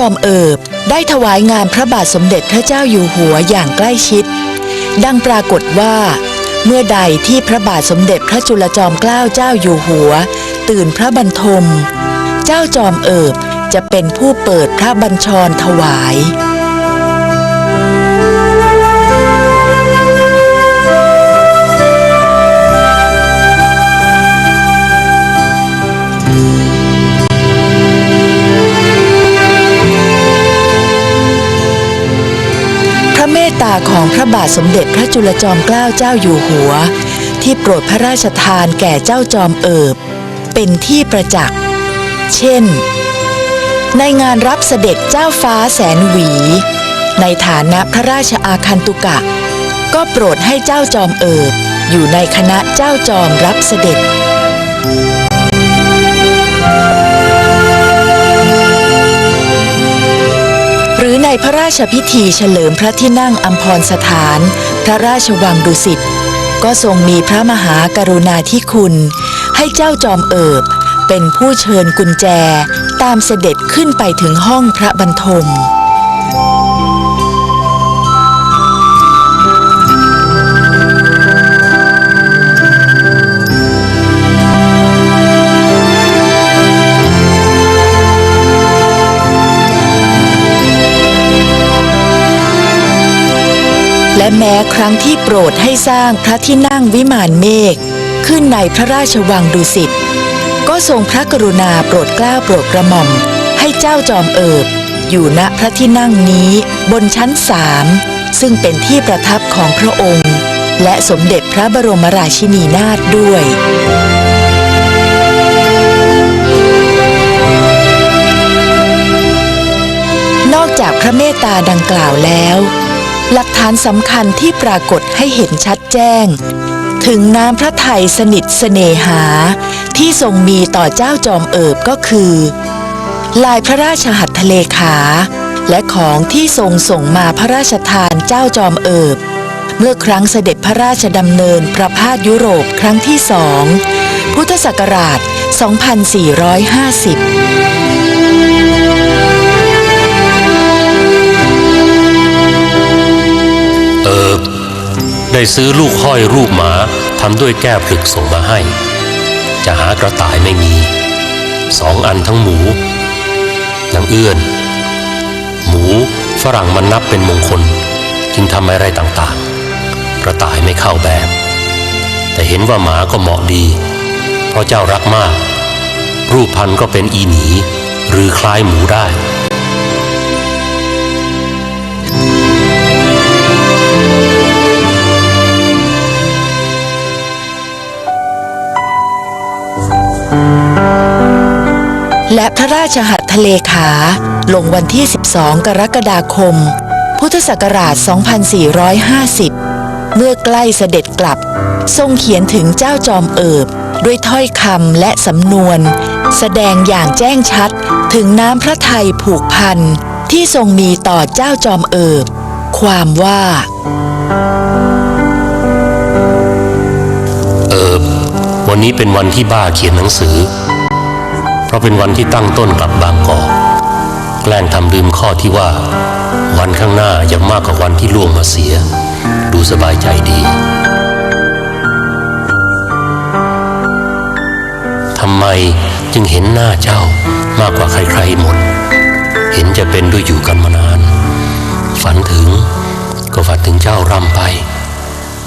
จอมเอิบได้ถวายงานพระบาทสมเด็จพระเจ้าอยู่หัวอย่างใกล้ชิด ดังปรากฏว่า เมื่อใดที่พระบาทสมเด็จพระจุลจอมเกล้าเจ้าอยู่หัว ตื่นพระบรรทม เจ้าจอมเอิบจะเป็นผู้เปิดพระบัญชรถวาย ตาของพระบาทสมเด็จพระจุลจอมเกล้าเจ้าอยู่หัว ที่โปรดพระราชทานแก่เจ้าจอมเอิบ เป็นที่ประจักษ์ เช่น ในงานรับเสด็จเจ้าฟ้าแสนหวี ในฐานะพระราชอาคันตุกะ ก็โปรดให้เจ้าจอมเอิบ อยู่ในคณะเจ้าจอมรับเสด็จ พระราชพิธีเฉลิมพระที่นั่งอัมพรสถาน พระราชวังดุสิตก็ทรงมีพระมหากรุณาธิคุณ ให้เจ้าจอมเอิบ เป็นผู้เชิญกุญแจ ตามเสด็จขึ้นไปถึงห้องพระบรรทม และแม้ครั้งที่โปรดให้สร้างพระที่นั่งวิมานเมฆขึ้นในพระราชวังดุสิตก็ทรงพระกรุณาโปรดกล้าโปรดกระหม่อม ให้เจ้าจอมเอิบ อยู่ณพระที่นั่งนี้บนชั้นสามซึ่งเป็นที่ประทับของพระองค์ และสมเด็จพระบรมราชินีนาถด้วยนอกจากพระเมตตาดังกล่าวแล้ว หลักฐานสำคัญที่ปรากฏให้เห็นชัดแจ้ง ถึงน้ำพระทัยสนิทเสน่หา ที่ทรงมีต่อเจ้าจอมเอิบก็คือ ลายพระราชหัตถเลขา และของที่ทรงส่งมาพระราชทานเจ้าจอมเอิบ เมื่อครั้งเสด็จพระราชดำเนินประพาสยุโรปครั้งที่สองพุทธศักราช 2450 ได้ซื้อลูกห้อยรูปหมาทำด้วยแก้วผลึกส่งมาให้ จะหากระต่ายไม่มี สองอันทั้งหมูนางเอื้อน หมูฝรั่งมันนับเป็นมงคล จึงทำอะไรต่างๆ กระต่ายไม่เข้าแบบ แต่เห็นว่าหมาก็เหมาะดี เพราะเจ้ารักมาก รูปพันธุ์ก็เป็นอีหนีหรือคล้ายหมูได้ พระราชหัตถเลขา ลงวันที่ 12 กรกฎาคม พุทธศักราช 2450 เมื่อใกล้เสด็จกลับ ทรงเขียนถึงเจ้าจอมเอิบ ด้วยถ้อยคำและสำนวน แสดงอย่างแจ้งชัดถึงน้ำพระทัยผูกพัน ที่ทรงมีต่อเจ้าจอมเอิบ ความว่า เอิบ วันนี้เป็นวันที่บ้าเขียนหนังสือ เพราะเป็นวันที่ตั้งต้นกลับบางกอกแกล้งทำลืมข้อที่ว่า วันข้างหน้ายังมากกว่าวันที่ล่วงมาเสีย ดูสบายใจดี ทำไมจึงเห็นหน้าเจ้ามากกว่าใครๆหมด เห็นจะเป็นด้วยอยู่กันมานาน ฝันถึงก็ฝันถึงเจ้าร่ำไป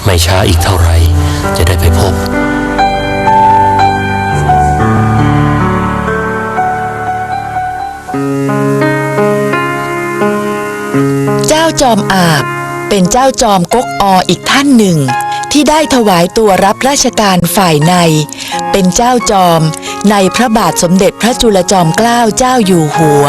ไม่ช้าอีกเท่าไหร่จะได้ไปพบ จอมอาบ เป็นเจ้าจอมก๊กออีกท่านหนึ่ง ที่ได้ถวายตัวรับราชการฝ่ายใน เป็นเจ้าจอมในพระบาทสมเด็จพระจุลจอมเกล้าเจ้าอยู่หัว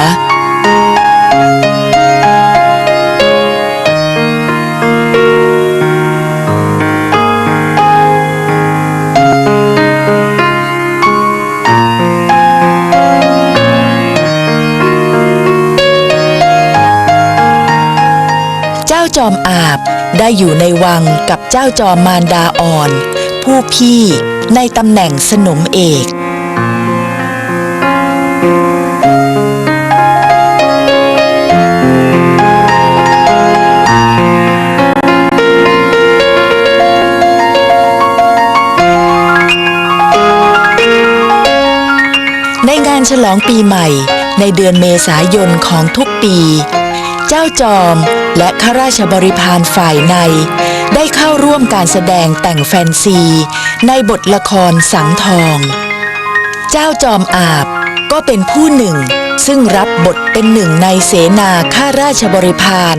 เจ้าจอมอาบได้อยู่ในวังกับเจ้าจอมมารดาอ่อน ผู้พี่ในตำแหน่งสนมเอกในงานฉลองปีใหม่ในเดือนเมษายนของทุกปี เจ้าจอม และข้าราชบริพารฝ่ายใน ได้เข้าร่วมการแสดงแต่งแฟนซี ในบทละครสังทอง เจ้าจอมอาบก็เป็นผู้หนึ่ง ซึ่งรับบทเป็นหนึ่งในเสนาข้าราชบริพาร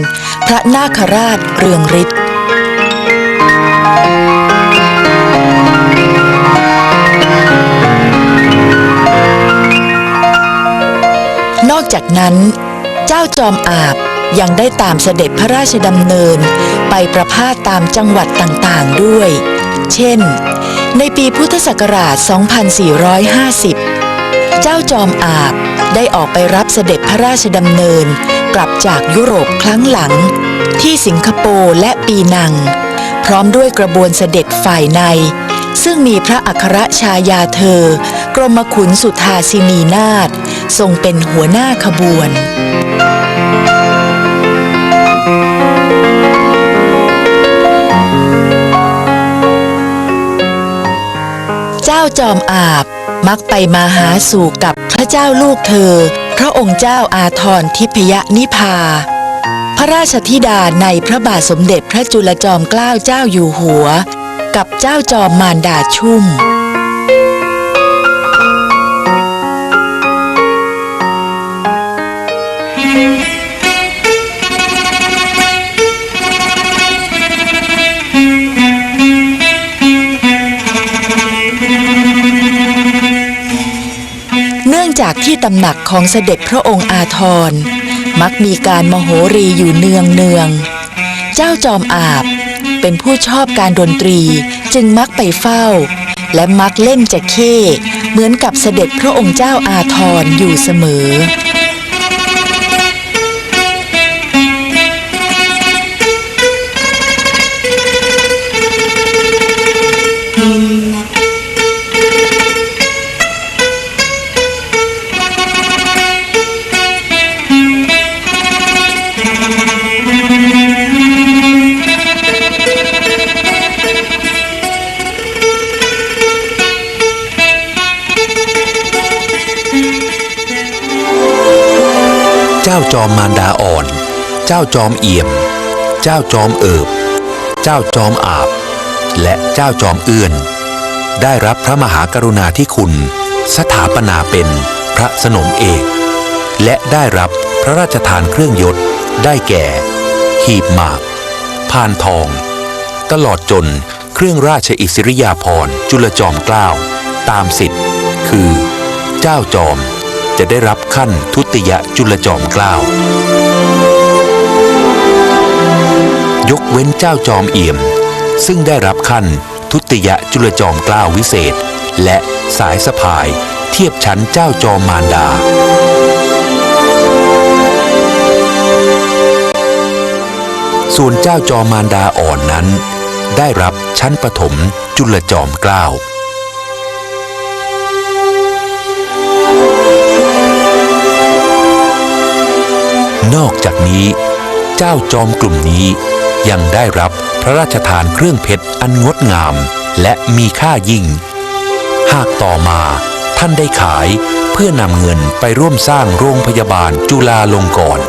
พระนาคราชเรืองฤทธิ์นอกจากนั้น เจ้าจอมอาบ ยังได้ตามเสด็จพระราชดำเนิน ไปประพาสตามจังหวัดต่างๆด้วย เช่น ในปีพุทธศักราช 2450 เจ้าจอมอาบได้ออกไปรับเสด็จพระราชดำเนิน กลับจากยุโรปครั้งหลัง ที่สิงคโปร์และปีนัง พร้อมด้วยกระบวนเสด็จฝ่ายใน ซึ่งมีพระอัครชายาเธอ กรมขุนสุธาสินีนาถทรงเป็นหัวหน้าขบวน จ้าจอมอาบ มักไปมาหาสู่กับพระเจ้าลูกเธอ พระองค์เจ้าอาทรทิพยนิพา พระราชธิดาในพระบาทสมเด็จพระจุลจอมเกล้าเจ้าอยู่หัว กับเจ้าจอมมารดาชุ่ม จากที่ตำหนักของเสด็จพระองค์อาทร มักมีการมโหรีอยู่เนืองเนืองๆเจ้าจอมอาบ เป็นผู้ชอบการดนตรีจึงมักไปเฝ้า และมักเล่นจะเข้เหมือนกับเสด็จพระองค์เจ้าอาทรอยู่เสมอ เจ้าจอมมารดาอ่อน เจ้าจอมเอี่ยม เจ้าจอมเอิบ เจ้าจอมอาบ และเจ้าจอมเอื้อน ได้รับพระมหากรุณาธิคุณ สถาปนาเป็นพระสนมเอก และได้รับพระราชทานเครื่องยศ ได้แก่ หีบหมากพานทอง ตลอดจนเครื่องราชอิสริยาภรณ์จุลจอมเกล้าตามสิทธิ์ คือ เจ้าจอม จะได้รับขั้นทุติยจุลจอมเกล้ายกเว้นเจ้าจอมเอี่ยม ซึ่งได้รับขั้นทุติยจุลจอมเกล้าวิเศษ และสายสะพายเทียบชั้นเจ้าจอมมารดา ส่วนเจ้าจอมมารดาอ่อนนั้น ได้รับชั้นปฐมจุลจอมเกล้า นอกจากนี้ เจ้าจอมกลุ่มนี้ยังได้รับพระราชทานเครื่องเพชรอันงดงาม และมีค่ายิ่ง หากต่อมาท่านได้ขายเพื่อนำเงินไปร่วมสร้างโรงพยาบาลจุฬาลงกรณ์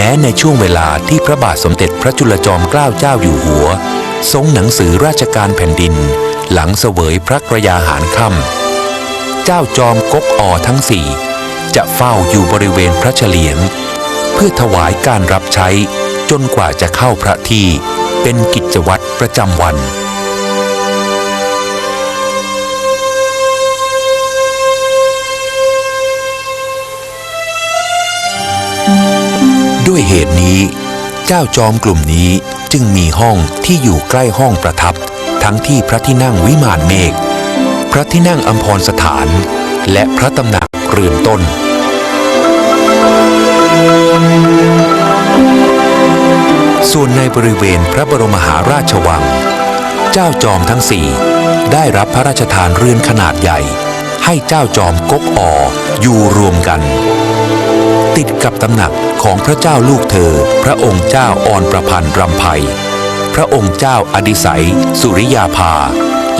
แม้ในช่วงเวลาที่พระบาทสมเด็จพระจุลจอมเกล้าเจ้าอยู่หัว ทรงหนังสือราชการแผ่นดิน หลังเสวยพระกระยาหารค่ำเจ้าจอมกกอทั้งสี่จะเฝ้าอยู่บริเวณพระเฉลียง เพื่อถวายการรับใช้จนกว่าจะเข้าพระที่เป็นกิจวัตรประจำวัน ด้วยเหตุนี้ เจ้าจอมกลุ่มนี้จึงมีห้องที่อยู่ใกล้ห้องประทับ ทั้งที่พระที่นั่งวิมานเมฆพระที่นั่งอัมพรสถาน และพระตำหนักเรือนต้น ส่วนในบริเวณพระบรมมหาราชวัง เจ้าจอมทั้งสี่ได้รับพระราชทานเรือนขนาดใหญ่ ให้เจ้าจอมกกออยู่รวมกัน ติดกับตำหนักของพระเจ้าลูกเธอ พระองค์เจ้าออนประพันธ์รำไพพระองค์เจ้าอดิไสยสุริยาภา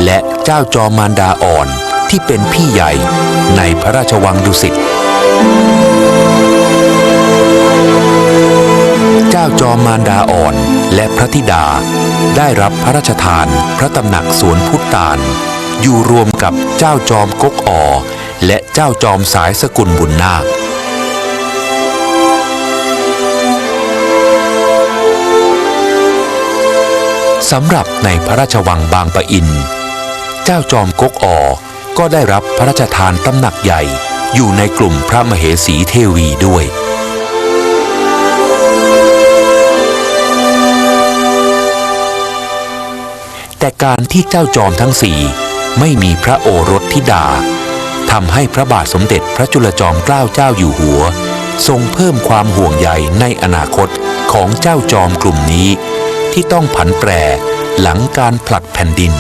และเจ้าจอมมารดาอ่อนที่เป็นพี่ใหญ่ในพระราชวังดุสิตเจ้าจอมมารดาอ่อนและพระธิดา ได้รับพระราชทานพระตำหนักสวนพุทธาน อยู่รวมกับเจ้าจอมกกอ่อและเจ้าจอมสายสกุลบุญนาค สำหรับในพระราชวังบางปะอิน เจ้าจอมกกอ่อก็ได้รับพระราชทานตำหนักใหญ่อยู่ในกลุ่มพระมเหสีเทวีด้วย แต่การที่เจ้าจอมทั้งสี่ไม่มีพระโอรสธิดาทำให้พระบาทสมเด็จพระจุลจอมเกล้าเจ้าอยู่หัว ทรงเพิ่มความห่วงใยในอนาคตของเจ้าจอมกลุ่มนี้ ที่ต้องผันแปรหลังการผลัดแผ่นดิน